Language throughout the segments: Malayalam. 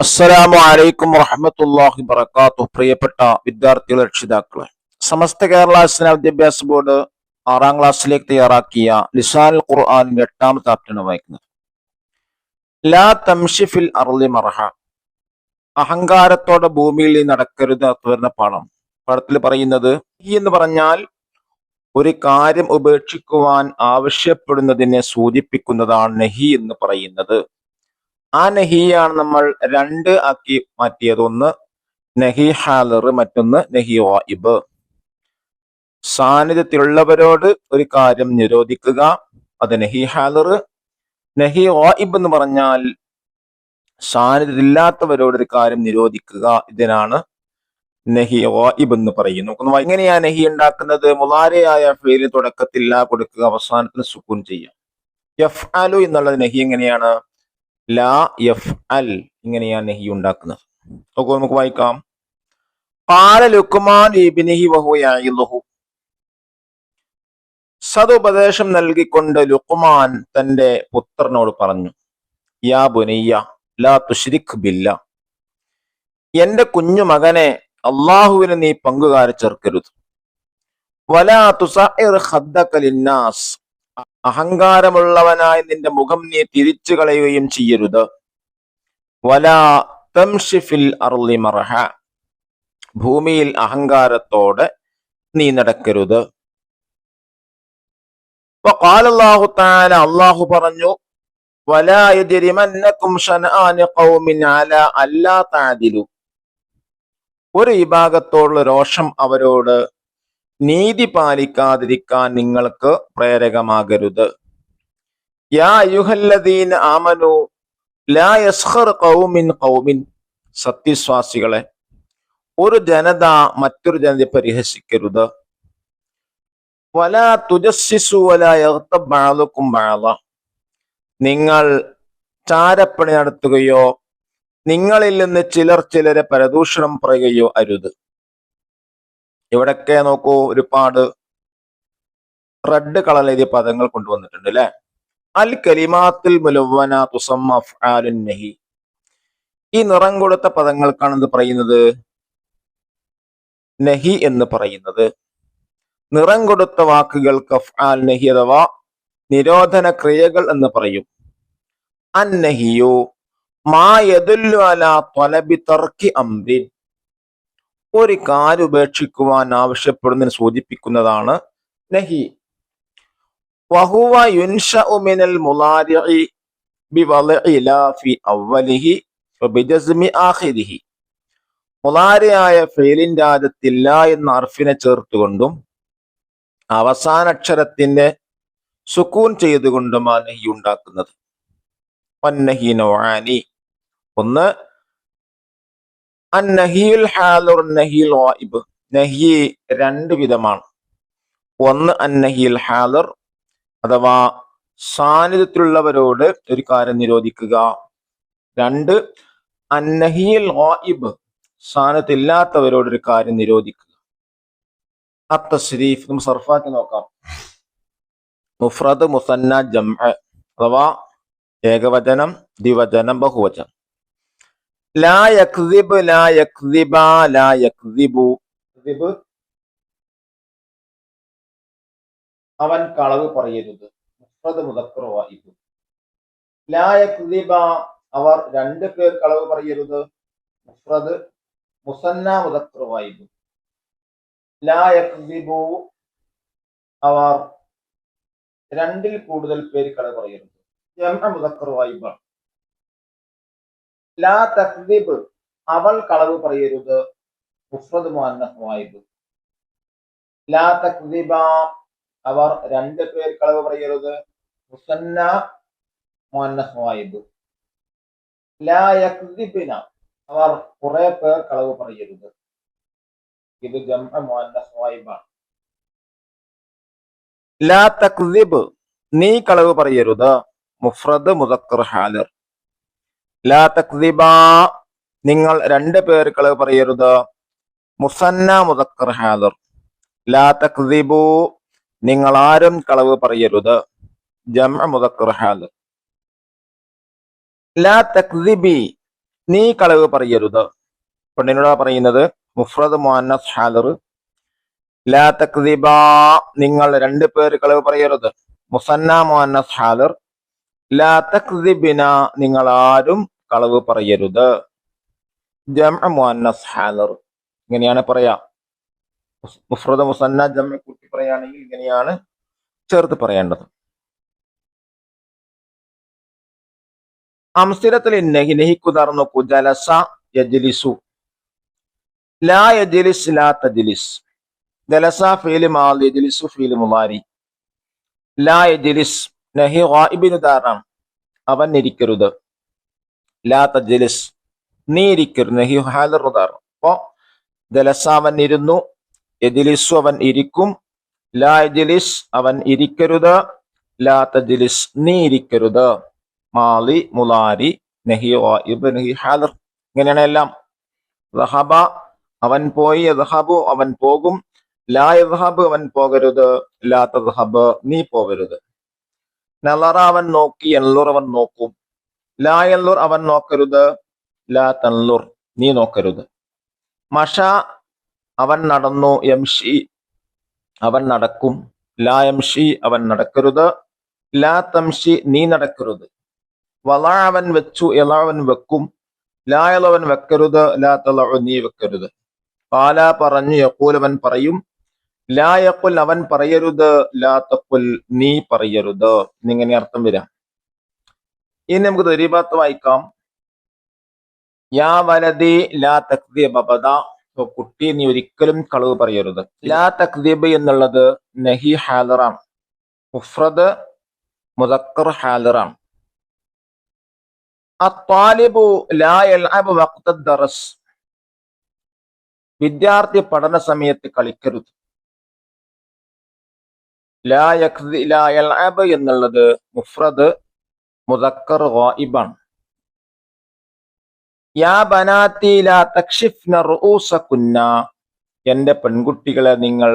അസ്സലാമു അലൈക്കും വറഹമത്തല്ലാഹി വബറകാതുഹു. പ്രിയപ്പെട്ട വിദ്യാർത്ഥികളെ രക്ഷിതാക്കളെ സമസ്ത കേരള ഇസ്ലാം വിദ്യാഭ്യാസ ബോർഡ് ആറാം ക്ലാസ്സിലേക്ക് തയ്യാറാക്കിയ ലിസാനുൽ ഖുർആാനിന്റെ എട്ടാമത്തെ ആപ്റ്റാണ് വായിക്കുന്നത്. ലാ തംഷിഫിൽ അർലി മർഹ. അഹങ്കാരത്തോടെ ഭൂമിയിൽ നടക്കരുത് വരുന്ന പാഠം. പാഠത്തിൽ പറയുന്നത് ഈ എന്ന് പറഞ്ഞാൽ ഒരു കാര്യം ഉപേക്ഷിക്കുവാൻ ആവശ്യപ്പെടുന്നതിനെ സൂചിപ്പിക്കുന്നതാണ് നെഹി എന്ന് പറയുന്നത്. ആ നഹിയാണ് നമ്മൾ രണ്ട് ആക്കി മാറ്റിയത്. ഒന്ന് നഹി ഹാലർ മറ്റൊന്ന് നഹി വായിബ് സാന്നിധ്യത്തിലുള്ളവരോട് ഒരു കാര്യം നിരോധിക്കുക. അത് നഹി ഹാലർ നഹി വായിബ് എന്ന് പറഞ്ഞാൽ സാന്നിധ്യത്തിലില്ലാത്തവരോട് ഒരു കാര്യം നിരോധിക്കുക. ഇതിനാണ് നഹി വായിബ് എന്ന് പറയുന്നു എങ്ങനെയാണ് എങ്ങനെയാ നഹി ഉണ്ടാക്കുന്നത്? മുലാരയായ ഫേലിന് തുടക്കത്തിൽ കൊടുക്കുക അവസാനത്തിന് സുക്കൂൻ ചെയ്യുക എഫ് ആലു എന്നുള്ളത് നഹി എങ്ങനെയാണ്? ലാ എഫ് അൽ ഇങ്ങനെയാണ് നെഹി ഉണ്ടാക്കുന്നത്. നോക്കൂ നമുക്ക് വായിക്കാം. പാല ലുക്കുമാൻ സതുപദേശം നൽകിക്കൊണ്ട് ലുക്കുമാൻ തന്റെ പുത്രനോട് പറഞ്ഞു യാ ബുനയ്യ ലാ തുഷ്രിഖ് ബില്ല. എന്റെ കുഞ്ഞു മകനെ അള്ളാഹുവിന് നീ പങ്കുകാരെ ചേർക്കരുത് വലാ ലിന്നാസ്. അഹങ്കാരമുള്ളവനായി നിന്റെ മുഖം നീ തിരിച്ചു കളയുകയും ചെയ്യരുത്. വലാ മർഹ ഭൂമിയിൽ അഹങ്കാരത്തോടെ നീ നടക്കരുത്. അള്ളാഹു താല അള്ളാഹു പറഞ്ഞു ഒരു വിഭാഗത്തോടുള്ള രോഷം അവരോട് നീതി പാലിക്കാതിരിക്കാൻ നിങ്ങൾക്ക് പ്രേരകമാകരുത്. യാ ആമനു ലാ കൗമിൻ ഖൗമിൻ സത്യശ്വാസികളെ ഒരു ജനത മറ്റൊരു ജനതയെ പരിഹസിക്കരുത്. വല തുജസ്സിസു വല എർത്ത ബാളുക്കും ബാള നിങ്ങൾ ചാരപ്പണി നടത്തുകയോ നിങ്ങളിൽ നിന്ന് ചിലർ ചിലരെ പരദൂഷണം പറയുകയോ അരുത്. ഇവിടൊക്കെ നോക്കൂ ഒരുപാട് റെഡ് കളർ എഴുതിയ പദങ്ങൾ കൊണ്ടുവന്നിട്ടുണ്ട് അല്ലെ? അൽ കലിമാത്തിൽ മുലവന തുസമ്മ നഹി. ഈ നിറം കൊടുത്ത പദങ്ങൾക്കാണ് എന്ത് പറയുന്നത്? നഹി എന്ന് പറയുന്നത്. നിറം കൊടുത്ത വാക്കുകൾക്ക് നഹി അഥവാ നിരോധന ക്രിയകൾ എന്ന് പറയും. അന്നഹിയോ മാ യദുല്ലു അലാ തൊലബി തർക്കി അംരിൻ. ഒരു കാര്യം ഉപേക്ഷിക്കുവാൻ ആവശ്യപ്പെടുന്നതിന് സൂചിപ്പിക്കുന്നതാണ് നഹി. വഹുവ യുൻഷഉ മിനൽ മുലാരി ബിവളഇ ലാ ഫി അവലിഹി ആഖിരിഹി. മുലാരിയായ ഫെയിലിന്റെ ആദ്യത്തില്ല എന്ന അർഫിനെ ചേർത്തുകൊണ്ടും അവസാന അക്ഷരത്തിന്റെ സുക്കൂൻ ചെയ്തുകൊണ്ടുമാണ് ഈ ഉണ്ടാക്കുന്നത്. ഒന്ന് അന്നഹിയുൽ രണ്ട് വിധമാണ്. ഒന്ന് അന്നഹിൽ ഹാലർ അഥവാ സാന്നിധ്യത്തിലുള്ളവരോട് ഒരു കാര്യം നിരോധിക്കുക. രണ്ട് അന്നഹിയൽ വായിബ് സാന്നിധ്യത്തില്ലാത്തവരോട് ഒരു കാര്യം നിരോധിക്കുക. അത്ത ശരീഫ് നമുക്ക് സർഫാക്കി നോക്കാം. മുഫ്രദ് മുസന്ന ജം അഥവാ ഏകവചനം ദ്വിവചനം ബഹുവചനം. ലാ യക്ദിബ് ലാ അവൻ കളവ് പറയരുത് മുഫ്രദ് മുദക്കർ യക്ദിബ അവർ രണ്ട് പേർ കളവ് പറയരുത് മുഫ്രദ് മുസന്ന മുദക്കർ യക്ദിബു അവർ രണ്ടിൽ കൂടുതൽ പേര് കളവ് പറയരുത് മുദക്കർ വായിബാണ് ലാ തക്ദിബ് അവൾ കളവ് പറയരുത്. മുഫ്രദ് മുഅന്നസ് വായിബ്. ലാ തക്ദിബ അവർ രണ്ട് പേർ കളവ് പറയരുത്. മുസന്ന മുഅന്നസ് വായിബ്. ലാ യക്ദിബിന അവർ കുറെ പേർ കളവ് പറയരുത്. ഇത് ജംഅ മുഅന്നസ് വായിബാണ്. ലാ തക്ദിബ് നീ കളവ് പറയരുത്. മുഫ്രദ് മുദക്കർ ഹാലിർ ലാ നിങ്ങൾ രണ്ട് പേർക്ക് പറയരുത്. മുസന്ന മുതക്കർ ഹാദർ. ലാ തക്സിബു നിങ്ങൾ ആരും കളവ് പറയരുത്. ജമ മുതക്കർ ഹാദർ. ലാ തക്സിബി നീ കളവ് പറയരുത്. പെണ്ണിനോടാ പറയുന്നത് മുഫ്രദ് മുഹന്നസ് ഹാദർ. ലാ തക്സിബ നിങ്ങൾ രണ്ട് പേർ കളവ് പറയരുത്. മുസന്ന മുഹന്നസ് ഹാലർ ലാ തക്ദിബിന നിങ്ങൾ ആരും കളവ് പറയരുത്. ജംഅ മുഅന്നസ് ഹാലർ ഇങ്ങനെയാണ് പറയാ. മുഫ്രദ് മുസന്ന ജംഅ കൂട്ടി പറയുകയാണെങ്കിൽ ഇങ്ങനെയാണ് ചേർത്ത് പറയേണ്ടത്. അംസിരത്തിൽ നഹി നഹിക്കുതാർ നോക്കൂ ജലസ യജ്ലിസു. ലാ യജലിസ് ലാ തജലിസ്. ജലസ ഫീൽ മാൽ യജ്ലിസു ഫീൽ മുലാരി ലാ യജ്ലിസ് നഹി ഗായിബിനു ദാറാണ് അവൻ ഇരിക്കരുത്. ലാ തജ്ലിസ് നീ ഇരിക്കരുത്. നഹി ഹാലറുദാർ അപ്പോ ജലസ അവൻ ഇരുന്നു എജിലിസു അവൻ ഇരിക്കും. ലാ എജിലിസ് അവൻ ഇരിക്കരുത്. ലാ തജ്ലിസ് നീ ഇരിക്കരുത്. മാലി മുലാരി നഹി ഗായിബ് നഹി ഹാലർ. ഇങ്ങനെയാണ് എല്ലാം. റഹബ അവൻ പോയി. യദ്ഹബു അവൻ പോകും. ലാ യദ്ഹബ് അവൻ പോകരുത്. ലാ തദ്ഹബ് നീ പോകരുത്. നലറ അവൻ നോക്കി എല്ലുർ അവൻ നോക്കും. ലാ എല്ലുർ അവൻ നോക്കരുത് ലാ തല്ലുർ നീ നോക്കരുത്. മഷ അവൻ നടന്നു യംഷി അവൻ നടക്കും. ലാ യംഷി അവൻ നടക്കരുത് ലാ തംഷി നീ നടക്കരുത്. വള അവൻ വെച്ചു എല അവൻ വെക്കും. ലാ എലവൻ വെക്കരുത് ലാ തല നീ വെക്കരുത്. പാല പറഞ്ഞു യക്കൂലവൻ പറയും ലാ യക്കുൽ അവൻ പറയരുത് ലാത്തക്കുൽ തക്കുൽ നീ പറയരുത്. എന്നിങ്ങനെ അർത്ഥം വരാം. ഇനി നമുക്ക് ദരീബാത്ത് വായിക്കാം യാ വലതി ലാ തക്ദീബ് കുട്ടി നീ ഒരിക്കലും കളവ് പറയരുത്. ലാ തക്ദീബ് എന്നുള്ളത് നഹി ഹാലറാം മുഫ്രദ് മുദക്കർ ഹാലറാം അത്താലിബു ലാ യൽഅബ് ദറസ്. വിദ്യാർത്ഥി പഠന സമയത്ത് കളിക്കരുത്. ലാ ലാ എന്നുള്ളത് മുഫ്രദ് മുദക്കർ ഗായിബാണ്. യാ ലാ പെൺകുട്ടികളെ നിങ്ങൾ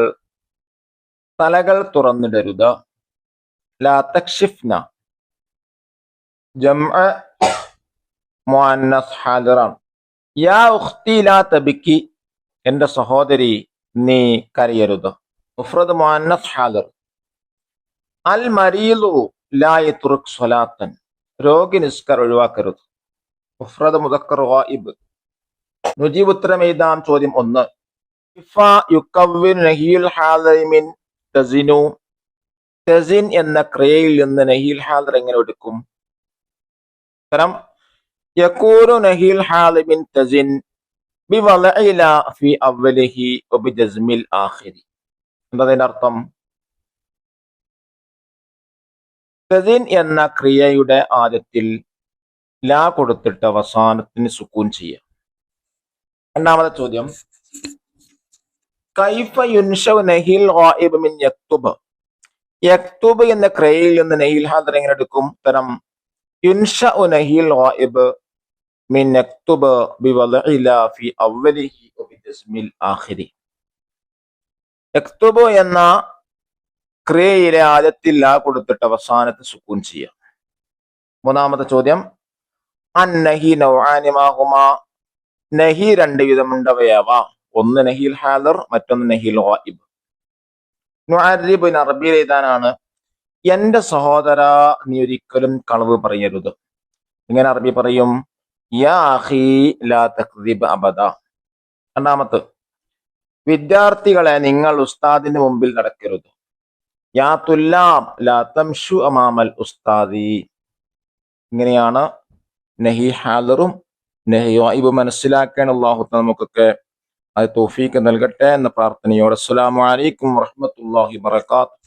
തലകൾ തുറന്നിടരുത്. ലാ തക്ഷിഫ്ന. ജംഅ മുഅന്നസ് യാ ഉഖ്തി ലാ സഹോദരി നീ കരയരുത്. മുഫ്രദ് മുഅന്നസ് ഹാദിർ അൽ മരീലു ലാ തുറക് സ്വലാത്തൻ. രോഗി നിസ്കർ ഒഴിവാക്കരുത്. മുഫ്രദ് മുദക്കർ വായിബ് നുജീബ് ഉത്തരം എഴുതാം ചോദ്യം ഒന്ന്. ഇഫ യുക്കവ്വിൻ നഹീൽ ഹാദിമിൻ തസിനു. തസിൻ എന്ന ക്രിയയിൽ നിന്ന് നഹീൽ ഹാദർ എങ്ങനെ എടുക്കും? ഉത്തരം യക്കൂറു നഹീൽ ഹാദിമിൻ തസിൻ എന്താ അർത്ഥം? തസിൻ എന്ന ക്രിയയുടെ ആദ്യത്തിൽ ലാ കൊടുത്തിട്ട് അവസാനത്തിന് സുക്കൂൻ ചെയ്യാം. രണ്ടാമത്തെ ചോദ്യം. കൈഫ യുൻഷവ് നഹിൽ മിൻ യക്തുബ്. യക്തുബ് എന്ന ക്രിയയിൽ നിന്ന് നഹിൽ ഹാദർ എങ്ങനെ എടുക്കും? തരം യുൻഷ നഹിൽ മിൻ യക്തുബ് യക്തുബ് എന്ന ക്രിയയിലെ ആദ്യത്തിൽ ആ കൊടുത്തിട്ട് അവസാനത്ത് സുക്കൂൻ ചെയ്യാം. മൂന്നാമത്തെ ചോദ്യം. അന്നഹി നൗആനിമാകുമാ നഹി രണ്ട് വിധമുണ്ടവയാവ. ഒന്ന് നഹിൽ ഹാദർ മറ്റൊന്ന് നഹിൽ വായിബ് നുഅരിബ് അറബിയിൽ എഴുതാനാണ് എന്റെ സഹോദര നീ ഒരിക്കലും കളവ് പറയരുത്. ഇങ്ങനെ അറബി പറയും അബദ. രണ്ടാമത്ത് വിദ്യാർത്ഥികളെ നിങ്ങൾ ഉസ്താദിന്റെ മുമ്പിൽ നടക്കരുത്. ലാ തംഷു അമാമൽ ഉസ്താദി. ഇങ്ങനെയാണ് നഹി ഹാലറും നഹി വായിബ് മനസ്സിലാക്കാൻ അള്ളാഹു നമുക്കൊക്കെ അത് തോഫീക്ക് നൽകട്ടെ എന്ന പ്രാർത്ഥനയോടെ. അസ്സലാമലൈക്കും അലൈക്കും വറഹ്മത്തുള്ളാഹി വബറകാതുഹു.